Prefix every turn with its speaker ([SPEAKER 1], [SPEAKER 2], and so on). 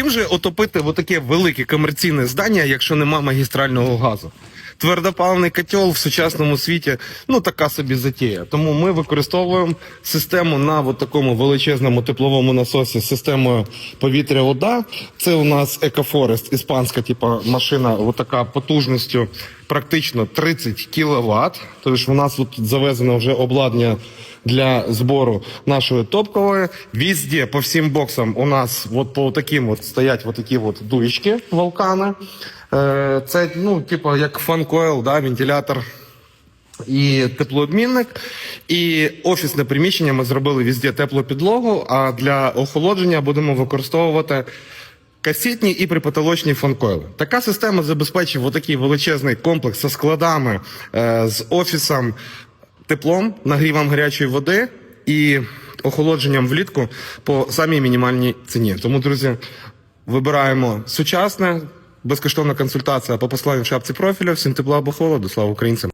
[SPEAKER 1] Чим же отопити отаке велике комерційне здання, якщо нема магістрального газу? Твердопаливний котел в сучасному світі ну така собі затія. Тому ми використовуємо систему на от такому величезному тепловому насосі з системою повітря-вода. Це у нас Екофорест, іспанська типа машина, отака потужністю практично 30 кВт. Тобто у нас тут завезено вже обладнання для збору нашої топкової. Везде по всім боксам у нас от по таким от стоять от такі от дуєчки волкани. Е, Це ну, типу, як фан-койл, да, вентилятор і теплообмінник. І офісне приміщення ми зробили везде теплу підлогу, а для охолодження будемо використовувати касетні і припотолочні фанкойли. Така система забезпечує отакий величезний комплекс зі складами, е, з офісом, теплом, нагрівом гарячої води і охолодженням влітку по самій мінімальній ціні. Тому, друзі, вибираємо сучасне, безкоштовна консультація по посланню в шапці профіля. Всім тепла або холоду. Слава українцям!